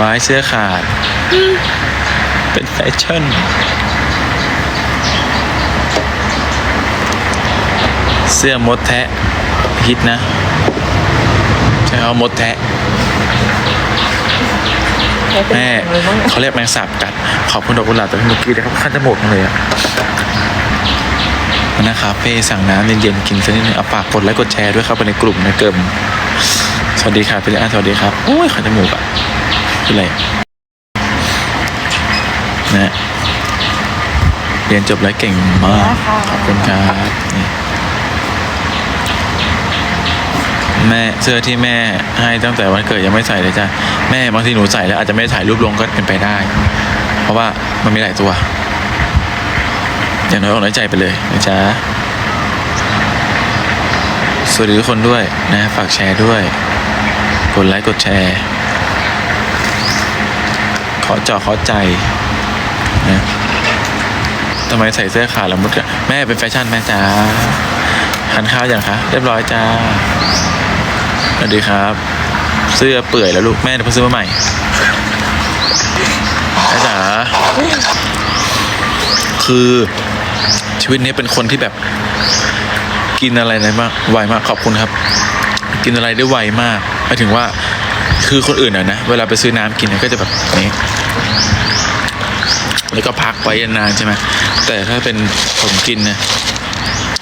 วายเสื้อขาด เป็นแฟชั่น เสื้อมดแทะฮิตนะ ใช่เขามดแทะแม่เขาเรียกแมงสาบกัด ขอบคุณดอกกุหลาบจากพี่มุกกี้นะครับขั้นจมูกจังเลยอะวันนะคาเฟ่สั่งน้ำเย็นๆกินสักนิดนึงเอาปากกดไลค์กดแชร์ด้วยครับไปในกลุ่มในเกิมสวัสดีครับพี่เลอันสวัสดีครับโอ้ยขันจมูกอะ คืออะไรนะเรียนจบแล้วเก่งมาก ขอบคุณครับนี่แม่เสื้อที่แม่ให้ตั้งแต่วันเกิดยังไม่ใส่เลยจ้ะแม่บางทีหนูใส่แล้วอาจจะไม่ได้ถ่ายรูปลงก็เป็นไปได้ เพราะว่ามันมีหลายตัว อย่างน้อยอกน้อยใจไปเลยนะจ๊ะสวัสดีทุกคนด้วยนะ ฝากแชร์ด้วย กดไลค์กดแชร์ ขอจอขอใจนะทำไมใส่เสื้อขาดล้วมุดอะแม่เป็นแฟชั่นแม่จ้าทานข้าวอย่างคะเรียบร้อยจ้าสวัสดีครับ เสื้อเปื่อยแล้วลูกแม่เพิ่งซื้อมาใหม่แม่จ๋าคือชีวิตนี้เป็นคนที่แบบ กินอะไรได้มากไวมากขอบคุณครับ กินอะไรได้ไวมากหมายถึงว่าคือคนอื่นอะนะ เวลาไปซื้อน้ำกินก็จะแบบนี้ แล้วก็พักไว้นานใช่ไหมแต่ถ้าเป็นผมกินนี่ย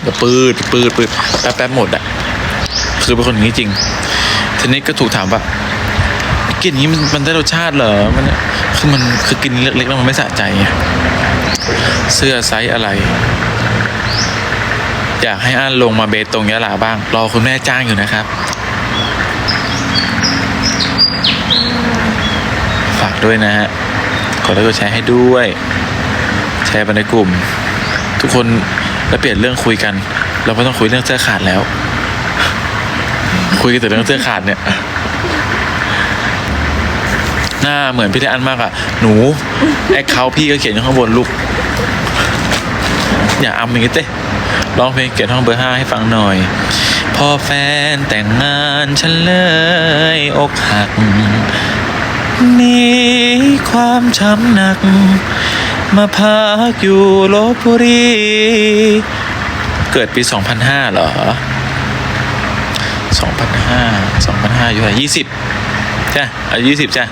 จะปืดปืดปืดแป๊บแป๊บหมดอะคือเป็นคนอย่างนี้จริง ทีนี้ก็ถูกถามว่ากินอย่างนี้มันมันได้รสชาติเหรอมันคือมันคือกินเล็กๆแล้วมันไม่สะใจไงเสื้อไซส์อะไร อยากให้อันลงมาเบตรงยะลาบ้าง รอคุณแม่จ้างอยู่นะครับ ฝากด้วยนะฮะ กดไลค์กดแชร์ให้ด้วย แชร์ไปในกลุ่ม ทุกคนแล้วเปลี่ยนเรื่องคุยกัน เราไม่ต้องคุยเรื่องเสื้อขาดแล้ว คุยกันแต่เรื่องเสื้อขาดเนี่ยหน้าเหมือนพี่ได้อันมากอะหนูแอคเคาท์พี่ก็เขียนอยู่ข้างบนลูกอย่าอำอย่างงี้เต้ร้องเพลงเกียรติห้องเบอร์ห้าให้ฟังหน่อย พอแฟนแต่งงานฉันเลยอกหัก มีความช้ำหนัก มาพักอยู่ลบบุรี เกิดปี 2005 เหรอ 2005 2005 อยู่ไหน20 จ้ะอายุ20 จ้ะ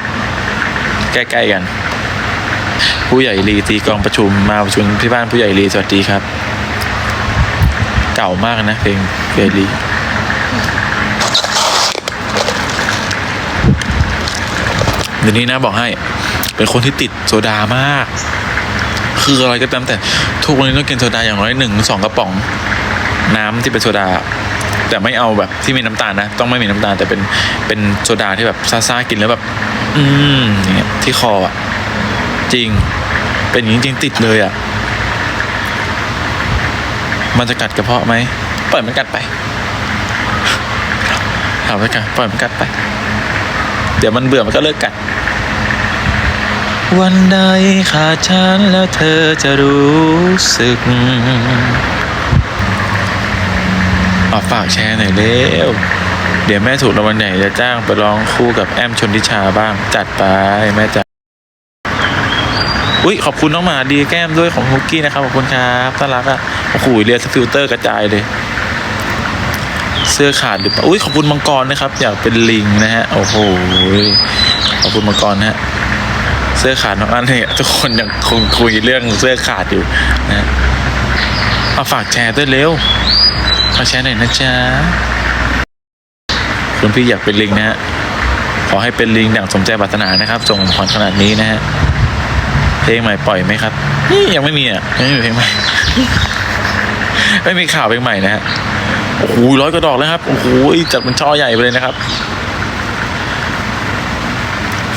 ใกล้ๆกัน ผู้ใหญ่ลีตีกองประชุมมาประชุมที่บ้านผู้ใหญ่ลีสวัสดีครับ เก่ามากนะเพลงเฟรลี เดี๋ยวนี้นะบอกให้ เป็นคนที่ติดโซดามาก คืออะไรก็ตามแต่ทุกวันนี้ต้องกินโซดาอย่างน้อยหนึ่งสองกระป๋อง น้ำที่เป็นโซดา แต่ไม่เอาแบบที่มีน้ำตาลนะต้องไม่มีน้ำตาลแต่เป็นเป็นโซดาที่แบบซ่าๆกินแล้วแบบ อืมอย่างเงี้ยที่คออะ จริง เป็นอย่างนี้จริงติดเลยอะมันจะกัดกระเพาะไหมปล่อยมันกัดไปเอาไปกันปล่อยมันกัดไป เดี๋ยวมันเบื่อมันก็เลิกกัดวันใดขาดฉันแล้วเธอจะรู้สึกเอาฝากแชร์หน่อยเร็วเดี๋ยวแม่ถูกรางวัลใหญ่จะจ้างไปร้องคู่กับแอมชนทิชาบ้าง จัดไปแม่จ๋าอุ้ยขอบคุณน้องหมาดีแก้มด้วยของฮุกกี้นะครับขอบคุณครับน่ารักอะโอ้โหเรียนฟิลเตอร์กระจายเลย เสื้อขาดหรือเปล่าอุ้ยขอบคุณมังกรนะครับ อยากเป็นลิงนะฮะโอ้โหขอบคุณมังกรนะฮะเสื้อขาดน้องอันเนี่ยทุกคนยังคงคุยเรื่องเสื้อขาดอยู่นะฮะเอาฝากแชร์ด้วยเร็วฝากแชร์หน่อยนะจ๊ะคุณพี่อยากเป็นลิงนะฮะขอให้เป็นลิงอย่างสมใจปรารถนานะครับส่งพรขนาดนี้นะฮะเพลงใหม่ปล่อยไหมครับนี่ยังไม่มีอะยังไม่มีเพลงใหม่ ไม่มีข่าวเพลงใหม่นะฮะ โอ้โหร้อยกระดอกแล้วครับ โอ้โหจัดเป็นช่อใหญ่ไปเลยนะครับ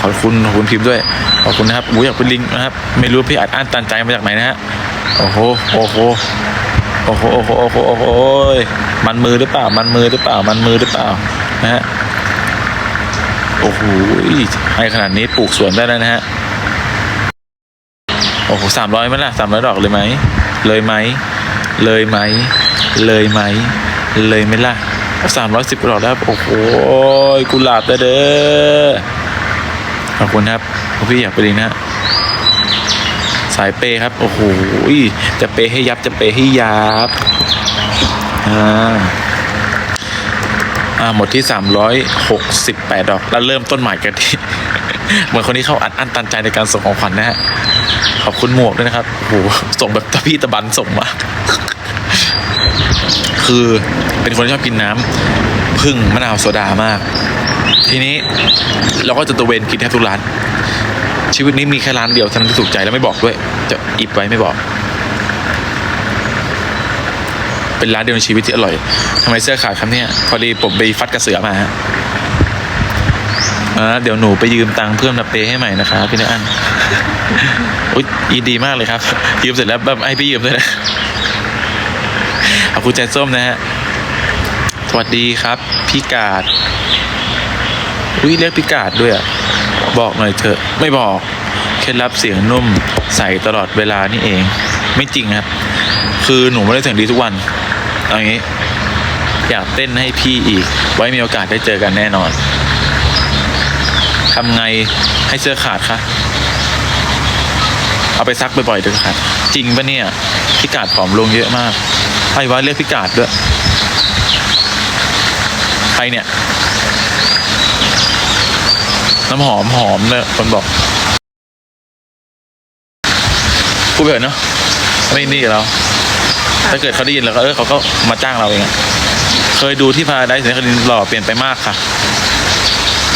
ขอบคุณขอบคุณพิมพ์ด้วย ขอบคุณนะครับอูอยากเป็นลิงนะครับ ไม่รู้พี่อัดอั้นตันใจมาจากไหนนะฮะ โอ้โห โอ้โห โอ้โห โอ้โห โอ้โห โอ้โห มันมือหรือเปล่า มันมือหรือเปล่า มันมือหรือเปล่า นะฮะ โอ้โห ให้ขนาดนี้ปลูกสวนได้แล้วนะฮะ โอ้โหสามร้อยไหมล่ะสามร้อยดอกเลยไหม เลยไหม เลยไหมเลยไหม เลยไหมล่ะสามร้อยสิบดอกแล้วโอ้โหกุหลาบเด้อขอบคุณครับพี่อยากไปลิงนะฮะสายเปย์ครับ โอ้โหจะเปย์ให้ยับจะเปย์ให้ยับอ่าอ่าหมดที่ 368 ดอก แล้วเริ่มต้นใหม่กันที่เหมือนคนนี้เข้าอัดอั้นตันใจในการส่งของขวัญนะฮะ ขอบคุณหมวกด้วยนะครับโอ้โหส่งแบบตะพี่ตะบันส่งมา คือเป็นคนที่ชอบกินน้ำพึ่งมะนาวโซดามาก ทีนี้เราก็จะตะเวนกินแทบทุกร้าน ชีวิตนี้มีแค่ร้านเดียวเท่านั้นที่ถูกใจแล้วไม่บอกด้วย จะอิบไว้ไม่บอก เป็นร้านเดียวในชีวิตที่อร่อยทำไมเสื้อขาดครับเนี่ยพอดีผมไปฟัดกระเสือมาฮะเดี๋ยวหนูไปยืมตังค์เพื่อนมาเปให้ใหม่นะคะพี่นอันอุ๊ยยินดีมากเลยครับ ยืมเสร็จแล้วแบบให้พี่ยืมด้วยนะ ขอบคุณใจส้มนะฮะ สวัสดีครับพี่กาดอุ้ยเรียกพี่กาดด้วยอะบอกหน่อยเถอะไม่บอกเคล็ดลับเสียงนุ่มใสตลอดเวลานี่เอง ไม่จริงครับ คือหนูไม่ได้เสียงดีทุกวันเอางี้ อยากเต้นให้พี่อีก ไว้มีโอกาสได้เจอกันแน่นอนทำไงให้เสื้อขาดคะเอาไปซักบ่อยๆเถอะครับจริงปะเนี่ยพี่กาดผอมลงเยอะมาก ใครวะเรียกพี่กาดด้วยใครเนี่ย น้ำหอมหอมเลยคนบอกพูดไปเถอะเนาะไม่นี่กับเราถ้าเกิดเขาได้ยินแล้วก็เออเขาก็มาจ้างเราเองอะเคยดูที่พาได้เสียงคดินหล่อเปลี่ยนไปมากค่ะ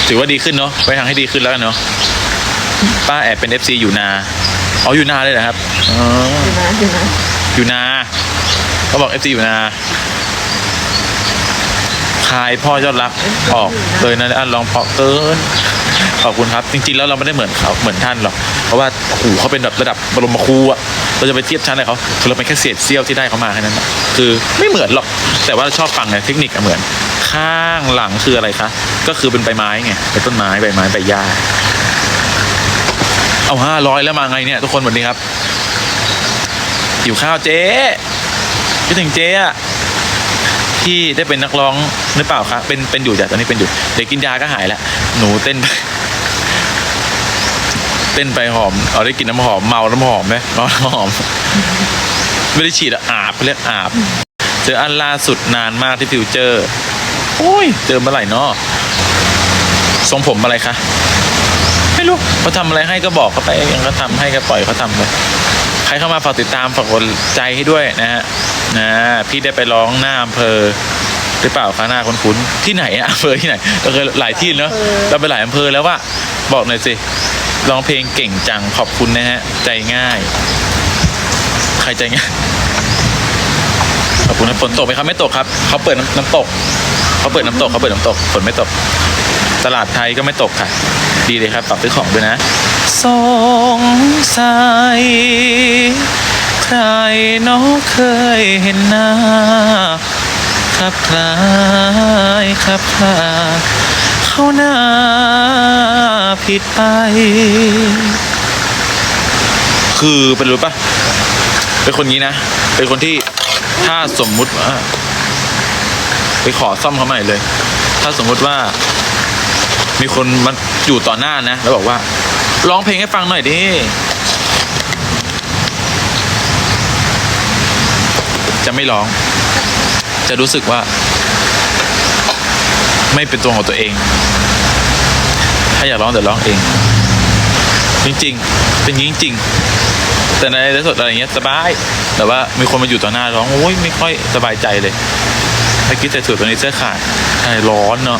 ถือว่าดีขึ้นเนาะไปทางให้ดีขึ้นแล้วกันเนาะป้าแอบเป็นเอฟซีอยู่นาอ๋ออยู่นาเลยนะครับอ๋ออยู่นะอยู่นะอยู่นา เขาบอกเอฟซีอยู่นาคายพ่อยอดรักออกเลยนะอันลองเพาะเกินขอบคุณครับ จริง ๆ แล้วเราไม่ได้เหมือนเขาเหมือนท่านหรอก เพราะว่าโอ้โหเขาเป็นแบบระดับบรมครูอะเราจะไปเทียบชั้นอะไรเขาคือเราเป็นแค่เศษเสี้ยวที่ได้เขามาแค่นั้นคือไม่เหมือนหรอก แต่ว่าชอบฟังไงเทคนิคเหมือน ข้างหลังคืออะไรคะ ก็คือเป็นใบไม้ไงเป็นต้นไม้ใบไม้ใบหญ้า เอาห้าร้อยแล้วมาไงเนี่ย ทุกคนสวัสดีครับหิวข้าวเจ๊ คิดถึงเจ๊อะพี่ได้เป็นนักร้องหรือเปล่าคะเป็นเป็นอยู่จ้ะตอนนี้เป็นอยู่เดี๋ยวกินยาก็หายแล้วหนูเต้น เต้นไปหอมเอาได้กินน้ำหอมเมาน้ำหอมไหมเมาน้ำหอม ไม่ได้ฉีดอะอาบเขาเรียกอาบ เจออันล่าสุดนานมากที่ฟิวเจอร์โอ้ยเจอเมื่อไหร่เนาะทรงผมอะไรคะไม่รู้เขาทำอะไรให้ก็บอกเขาไปยังเขาทำให้ก็ปล่อยเขาทำไปใครเข้ามาฝากติดตามฝากกดใจให้ด้วยนะฮะ นะพี่ได้ไปร้องหน้าอำเภอหรือเปล่าคะหน้าคุ้นๆที่ไหนอะอำเภอที่ไหนเราเคยหลายที่เนาะเราไปหลายอำเภอแล้วว่าบอกหน่อยสิร้องเพลงเก่งจังขอบคุณนะฮะ ใจง่าย ใครใจง่ายขอบคุณนะฝนตกไหมครับไม่ตกครับเขาเปิดน้ำน้ำตกเขาเปิดน้ำตกเขาเปิดน้ำตกฝนไม่ตก ตลาดไทยก็ไม่ตกค่ะ ดีเลยครับฝากซื้อของด้วยนะ สงสัยใค รน้องเคยเห็นหน้าครับคล้ายครับคลาเข้าหน้าผิดไป คือเป็นรู้ปะเป็นคนนี้นะ เป็นคนที่ถ้าสมมุติว่าไปขอซ่อมเขาใหม่เลย ถ้าสมมุติว่า มีคนมันอยู่ต่อหน้านะ แล้วบอกว่า ร้องเพลงให้ฟังหน่อยดิ จะไม่ร้อง จะรู้สึกว่า ไม่เป็นตัวของตัวเอง ถ้าอยากร้องเดี๋ยวร้องเอง จริงๆ เป็นย่างจริงๆแต่ในไลฟ์สดอะไรเงี้ยสบายแต่ว่ามีคนมาอยู่ต่อหน้าร้องโอ้ยไม่ค่อยสบายใจเลยเมื่อกี้แต่สุดตอนนี้เสื้อขาดใช่ร้อนเนาะ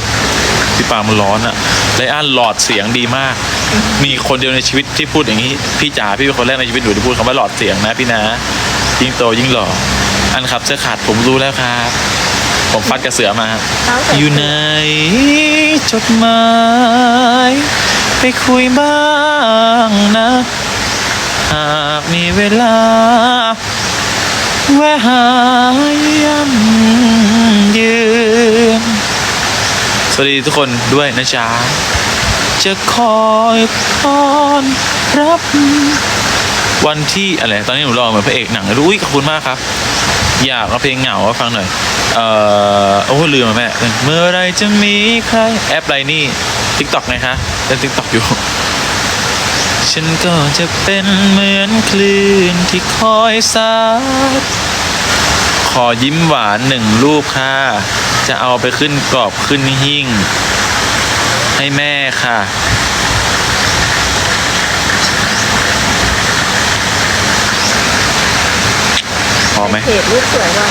พี่ปามันร้อนอะไลอ้านหลอดเสียงดีมาก มีคนเดียวในชีวิตที่พูดอย่างนี้ พี่จ๋าพี่เป็นคนแรกในชีวิตหนูที่พูดคำว่าหลอดเสียงนะพี่นะ ยิ่งโตยิ่งหล่อ อันครับเสื้อขาดผมรู้แล้วครับ ผมฟัดกระเสือมาเท้าใส่อยู่ในจดหมายไปคุยบ้างนะหากมีเวลาแวะหาย่ำยืนสวัสดีทุกคนด้วยนะจ๊ะ จะคอยพรรับ วันที่อะไร ตอนนี้หนูรอเหมือนพระเอกหนังเลยอุ้ยขอบคุณมากครับ อยากเอาเพลงเหงามาฟังหน่อย เอ่อโอ้ลืมอะแม่เมื่อไรจะมีใครแอปไรนี่ทิกตอกไงคะเล่นทิกตอกอยู่ ฉันก็จะเป็นเหมือนคลื่นที่คอยซัดขอยิ้มหวานหนึ่งรูปค่ะ จะเอาไปขึ้นกรอบขึ้นหิ้งให้แม่ค่ะ อไหมเพจรูปสวยว่ะ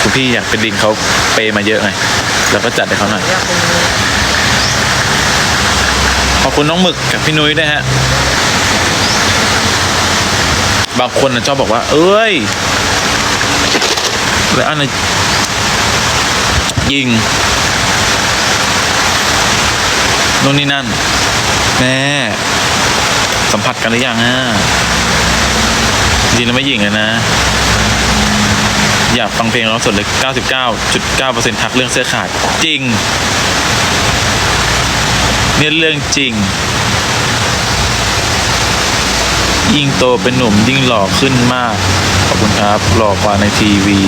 คุณพี่อยากเป็นลิงเขาเปย์มาเยอะไงแล้วก็จัดให้เขาหน่อย อยากเป็นนี้ขอบคุณน้องหมึกกับพี่นุ้ยด้วยฮะ บางคนน่ะชอบบอกว่า เอ้ยแล้วอันน่ะยิงนู่นนี่นั่นแม่สัมผัสกันหรือยังอะ จริงแล้วไม่ยิงนะ อยากฟังเพลงร้องสดเลย 99.9%ทักเรื่องเสื้อขาด จริง เนี่ยเรื่องจริง ยิ่งโตเป็นหนุ่มยิ่งหล่อขึ้นมาก ขอบคุณครับ หล่อกว่าในทีวี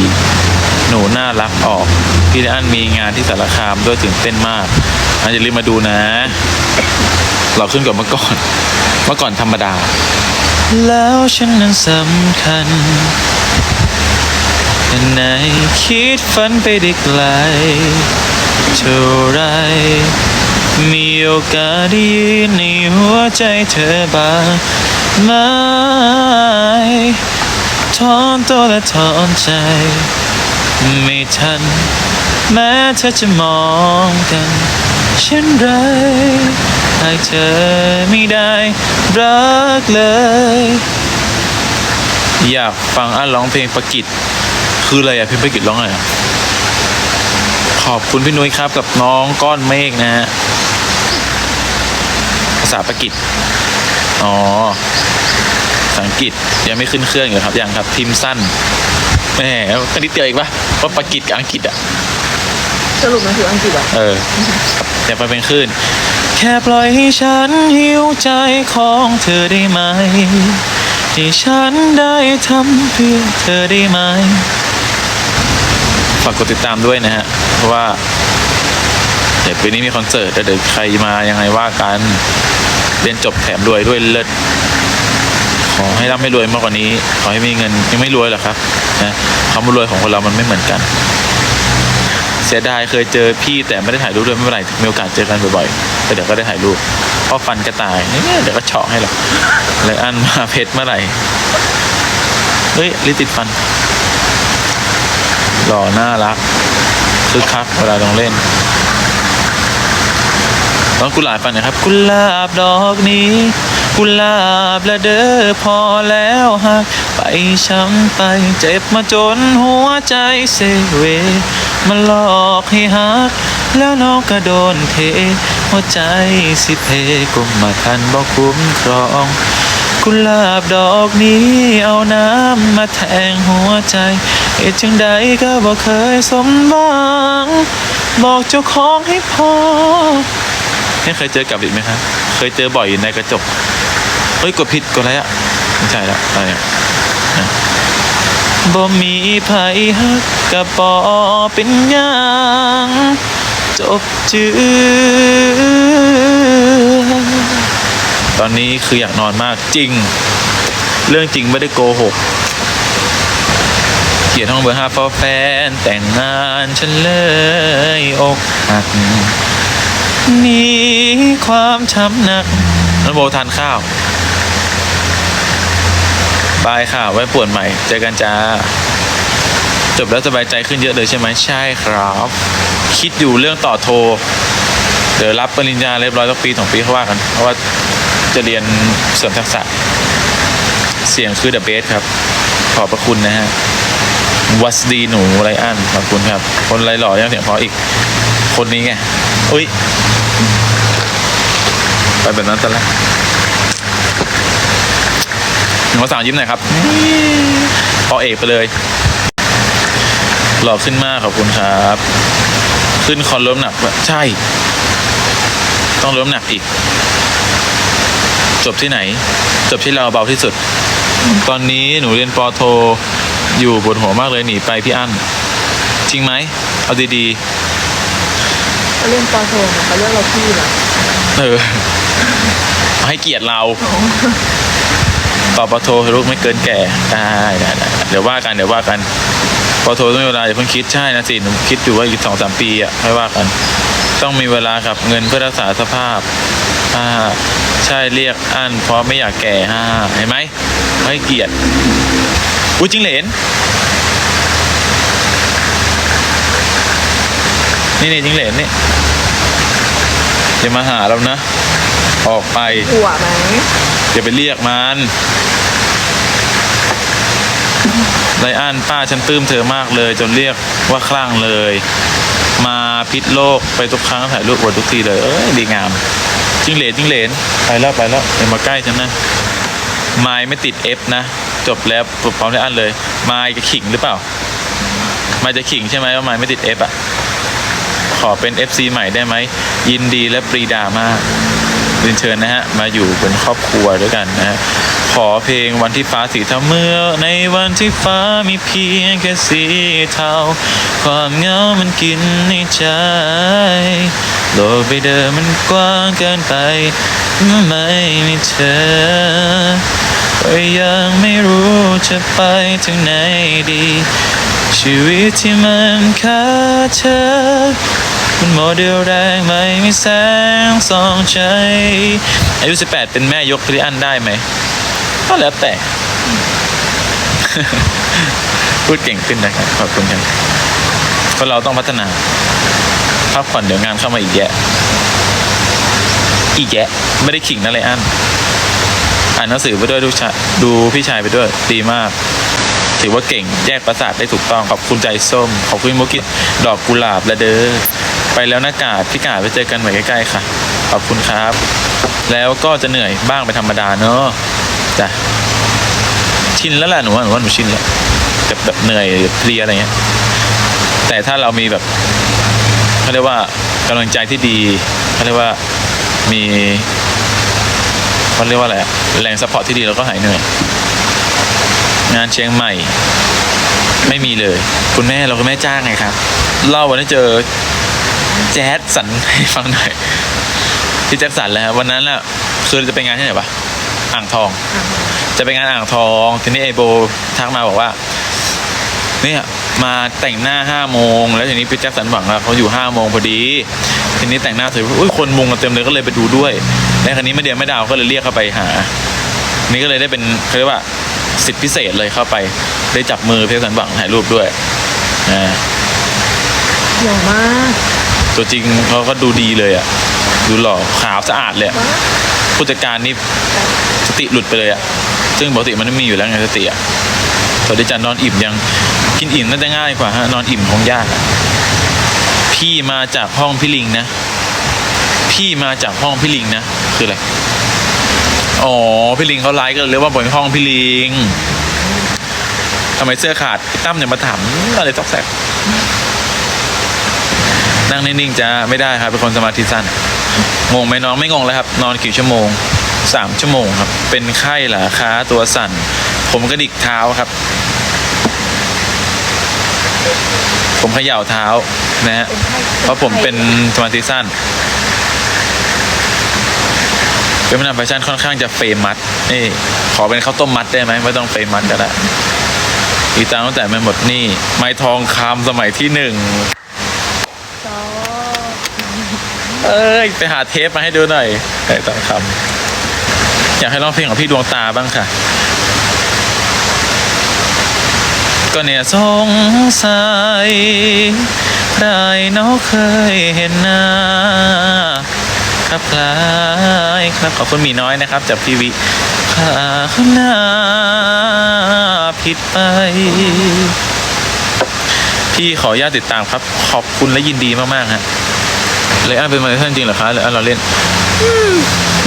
หนูน่ารักออก พี่อันมีงานที่สารคามด้วยตื่นเต้นมากอันอย่าลืมมาดูนะ หล่อขึ้นกว่าเมื่อก่อน เมื่อก่อนธรรมดา แล้วฉันนั้นสำคัญแค่ไหนคิดฝันไปได้ไกล เท่าไร มีโอกาสได้ยืนในหัวใจเธอบ้างไหมถอนตัวและถอนใจ ไม่ทัน แม้เธอจะมองกันเช่นไร ให้เธอไม่ได้รักเลย อยากฟังอันร้องเพลงประกิตคืออะไรอะเพลงประกิตร้องอะไรอะขอบคุณพี่นุ้ยครับกับน้องก้อนเมฆนะฮะภาษาปากีสอ๋อภาษาอังกฤษยังไม่ขึ้นเครื่องอยู่ครับยังครับพิมพ์สั้นแหมแค่นิดเดียวเองปะว่าปากีสกับอังกฤษอะสรุปมันคืออังกฤษเหรอะเอออย่าไปเป็นคลื่น แค่ปล่อยให้ฉันหิวใจของเธอได้ไหม ที่ฉันได้ทำเพื่อเธอได้ไหม ฝากกดติดตามด้วยนะฮะเพราะว่า เดี๋ยวปีนี้มีคอนเสิร์ตแล้วเดี๋ยวใครมายังไงว่ากันเรียนจบแถมรวยด้วยเลิศขอให้ร่ำให้รวยมากกว่านี้ ขอให้มีเงินยังไม่รวยหรอกครับนะความรวยของคนเรามันไม่เหมือนกัน เสียดายเคยเจอพี่แต่ไม่ได้ถ่ายรูปด้วยไม่เป็นไรมีโอกาสเจอกันบ่อยๆแต่เดี๋ยวก็ได้ถ่ายรูปเพราะฟันกระต่ายเนี่ยเดี๋ยวก็เฉาะให้หรอกเลยอันมาเพชรเมื่อไหร่เฮ้ยลิติดฟันหล่อน่ารักคึกคักเวลาลงเล่นน้องกุหลาบฟันนะครับ กุหลาบดอกนี้ กุหลาบละเด้อพอแล้วหักไปช้ำไปเจ็บมาจนหัวใจเซเว มันหลอกให้หัก แล้วน้องก็โดนเท หัวใจสิเพกุมมาทันบอกคุ้มครองกุหลาบดอกนี้เอาน้ำมาแทงหัวใจเหตุจังใดก็บอกเคยสมหวัง บอกเจ้าของให้พอนี่เคยเจอกับอีกไหมครับ เคยเจอบ่อยอยู่ในกระจก เฮ้ย กดผิดกดอะไรอะ ไม่ใช่แล้วอะไรอะ บ่มีไผฮักกับปอเป็นหยังจบจือตอนนี้คืออยากนอนมากจริง เรื่องจริงไม่ได้โกหก เขียนห้องเบอร์ห้าเพราะแฟนแต่งงานฉันเลยอกหักนี่ความช้ำหนักน้องโบทานข้าว บายค่ะ ไว้ปวดใหม่ เจอกันจ้า จบแล้วสบายใจขึ้นเยอะเลยใช่ไหมใช่ครับ คิดอยู่เรื่องต่อโทรเดี๋ยวรับปริญญาเรียบร้อยสักปีสองปีเขาว่ากัน เพราะว่าจะเรียนเสริมทักษะ เสียงคือ the best ครับ ขอบพระคุณนะฮะ วัสดีหนูไรอันขอบคุณครับ คนไรหล่อยังเสียงเพราะอีก คนนี้ไง อุ้ย ไปแบบนั้นซะแล้ว หนูสาวยิ้มหน่อยครับพอเอกไปเลย หล่อขึ้นมากขอบคุณครับ ขึ้นคอนล้มหนักปะใช่ ต้องล้มหนักอีก จบที่ไหน จบที่เราเบาที่สุด ตอนนี้หนูเรียนปอโท อยู่บนหัวมากเลยหนีไปพี่อั้นจริงไหมเอาดีเขาเรียนปอโทมาเขาเรียกเราพี่เหรอๆเออให้เกียรติเราอ๋อ ตอบปอโทลูกไม่เกินแก่ได้ได้ได้เดี๋ยวว่ากันเดี๋ยวว่ากันปอโทต้องมีเวลาอย่าเพิ่งคิดใช่นะสิหนูคิดอยู่ว่าอีกสองสามปีอะไม่ว่ากัน ต้องมีเวลากับเงินเพื่อรักษาสภาพอ่าใช่เรียกอันเพราะไม่อยากแก่ฮ่าเห็นไหมให้เกียรติอุ้ยจิงเหลนนี่นี่จิงเหลนนี่อย่ามาหาเรานะ ออกไปหัวไหมอย่าไปเรียกมัน ไลอ้อนป้าฉันปลื้มเธอมากเลย จนเรียกว่าคลั่งเลย มาพิษโลกไปทุกครั้งถ่ายรูปอวดทุกทีเลย เอ้ยดีงามจิ้งเหลนจิ้งเหลนไปแล้วไปแล้วอย่ามาใกล้ฉันนะไม้ไม่ติด F นะ จบแล้วปลุกพร้อมไลอ้อนเลยไม้จะขิงหรือเปล่าไม้จะขิงใช่ไหมว่าไม้ไม่ติด F อะขอเป็น FC ใหม่ได้ไหมยินดีและปรีดามาก เรียนเชิญนะฮะมาอยู่เป็นครอบครัวด้วยกันนะฮะขอเพลงวันที่ฟ้าสีเทาเมื่อในวันที่ฟ้ามีเพียงแค่สีเทาความเหงามันกินในใจโลกใบเดิมมันกว้างเกินไปไม่มีเธอก็ยังไม่รู้จะไปถึงไหนดี ชีวิตที่มันขาดเธอ มันโมเดลแรงไม่มีแสงส่องใจอายุ 18 เป็นแม่ยกคริอันได้ไหม ก็แล้วแต่ พูดเก่งขึ้นนะครับ ขอบคุณครับเพราะเราต้องพัฒนาพักผ่อนเดี๋ยวงานเข้ามาอีกแยะ อีกแยะ ไม่ได้ขิงนะเลยอันอ่านหนังสือไปด้วยดูชาดูพี่ชายไปด้วยดีมาก ถือว่าเก่งแยกประสาทได้ถูกต้อง ขอบคุณใจส้ม ขอบคุณมุกิดอกกุหลาบและเด้อ ไปแล้วน้ากาดพี่กาดไปเจอกันใหม่ใกล้ๆค่ะ ขอบคุณครับ แล้วก็จะเหนื่อยบ้างเป็นธรรมดาเนอะจ้ะชินแล้วแหละหนูว่าหนูว่าหนูชินแล้วกับแบบเหนื่อยเพลียอะไรเงี้ยแต่ถ้าเรามีแบบเขาเรียกว่ากำลังใจที่ดีเขาเรียกว่ามีเขาเรียกว่าอะไรแรงสปอร์ตที่ดีเราก็หายเหนื่อยงานเชียงใหม่ ไม่มีเลย คุณแม่เราก็แม่จ้างไงครับเล่าวันนี้เจอ แจ๊ดสันให้ฟังหน่อยที่แจ๊ดสันแล้ววันนั้นน่ะคือจะไปงานที่ไหนปะอ่างทอง จะไปงานอ่างทองทีนี้ไอโบทักมาบอกว่าเนี่ยมาแต่งหน้าห้าโมงแล้วทีนี้พี่แจ็คสันหวังอะเขาอยู่ห้าโมงพอดี ทีนี้แต่งหน้าเสร็จอุ้ยคนมุงกันเต็มเลยก็เลยไปดูด้วยแล้วคันนี้ไม่เดียวไม่ดาวก็เลยเรียกเข้าไปหา นี่ก็เลยได้เป็นเขาเรียกว่าสิทธิพิเศษเลยเข้าไป ได้จับมือพี่แจ็คสันหวังถ่ายรูปด้วยนะหล่อมาก ตัวจริงเขาก็ดูดีเลยอะดูหล่อขาวสะอาดเลยอะผู้จัดการนี่สติหลุดไปเลยอะซึ่งปกติมันไม่มีอยู่แล้วไงสติอะสวัสดีจันนอนอิ่มยังกินอิ่มน่าจะง่ายกว่าฮะนอนอิ่มคงยากพี่มาจากห้องพี่ลิงนะ พี่มาจากห้องพี่ลิงนะคืออะไรอ๋อพี่ลิงเขาไลฟ์ก็เลยเรียกว่าบนห้องพี่ลิงทำไมเสื้อขาดพี่ตั้มเนี่ยมาถามอะไรตอกแสก นั่งนิ่งๆจะไม่ได้ครับเป็นคนสมาธิสั้นงงไหมน้องไม่งงแล้วครับ นอนกี่ชั่วโมงสามชั่วโมงครับ เป็นไข้เหรอขาตัวสั่น ผมกระดิกเท้าครับ ผมเขย่าเท้านะฮะเพราะผมเป็นสมาธิสั้นเป็นผู้นำแฟชั่นค่อนข้างจะเฟรมัดนี่ขอเป็นข้าวต้มมัดได้ไหมไม่ต้องเฟรมัดก็ได้อีตาตั้งแต่ไม่หมดนี่ไม้ทองคำสมัยที่หนึ่ง จอ เอ้ยไปหาเทปมาให้ดูหน่อยได้ตองคำอยากให้ร้องเพลงของพี่ดวงตาบ้างค่ะ ก็เนี่ยสงสัยใครเนาะเคยเห็นหน้าครับคล้ายครับขอบคุณมีน้อยนะครับจากพี่วิขาข้างหน้าผิดไป พี่ขออนุญาตติดตามครับ ขอบคุณและยินดีมาก ๆ ฮะ เลยอันเป็นมาริสันจริงเหรอคะเลยอันเราเล่น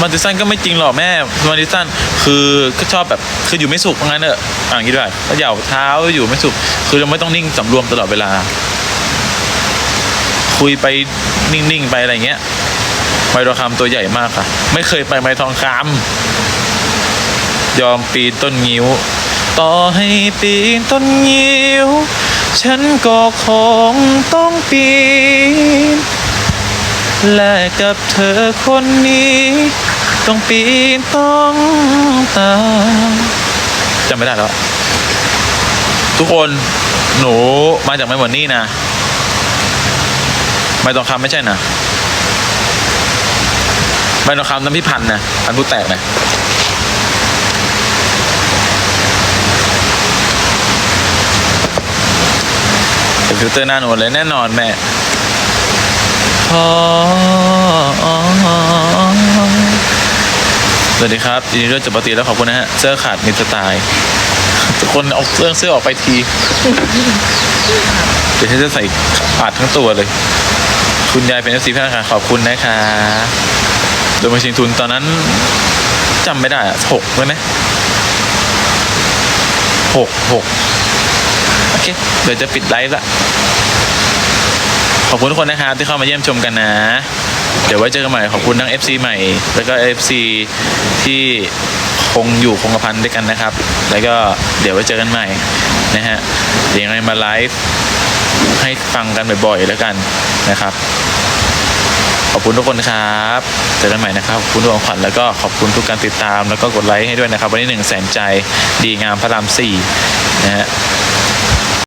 มาริสันก็ไม่จริงหรอกแม่มาริสันคือก็ชอบแบบคืออยู่ไม่สุขเพราะงั้นเนอะอ่างี้ด้วยก็เหย่าเท้าอยู่ไม่สุข คือเราไม่ต้องนิ่งสำรวมตลอดเวลา คุยไปนิ่งๆไปอะไรเงี้ยไมทองคำตัวใหญ่มากค่ะ ไม่เคยไปไมทองคำยอมปีนต้นงิ้ว ต่อให้ปีนต้นงิ้ว ฉันก็คงต้องปีน แลกกับเธอคนนี้ ต้องปีนต้องตามจำไม่ได้แล้ว ทุกคนหนูมาจากไม่หมดนี่นะ ไม่ต้องคำไม่ใช่นะไม่ต้องคำน้ำพี่พันธ์นะพันผู้แตกนะเป็นฟิลเตอร์หน้าหนูเลยแน่นอนแม่ สวัสดีครับยินดีด้วยจบปกติแล้วขอบคุณนะฮะ เสื้อขาดมิตรสไตล์ทุกคนเอาเสื้อเสื้อออกไปที เดี๋ยวฉันจะใส่ปาดทั้งตัวเลย คุณยายเป็นเอฟซีพนักงานขอบคุณนะคะโดยมาชิงทุนตอนนั้นจำไม่ได้อะหกใช่ไหมหกหกโอเค เดี๋ยวจะปิดไลฟ์ละ ขอบคุณทุกคนนะครับที่เข้ามาเยี่ยมชมกันนะ เดี๋ยวไว้เจอกันใหม่ขอบคุณทั้ง FC ใหม่ แล้วก็ FC ที่คงอยู่คงกระพันด้วยกันนะครับ แล้วก็เดี๋ยวไว้เจอกันใหม่นะฮะเดี๋ยวยังไงมาไลฟ์ให้ฟังกันบ่อยๆแล้วกันนะครับ ขอบคุณทุกคนครับเจอกันใหม่นะครับขอบคุณทุกของขวัญแล้วก็ขอบคุณทุกการติดตามแล้วก็กดไลค์ให้ด้วยนะครับ วันนี้หนึ่งแสนใจดีงามพระรามสี่นะฮะ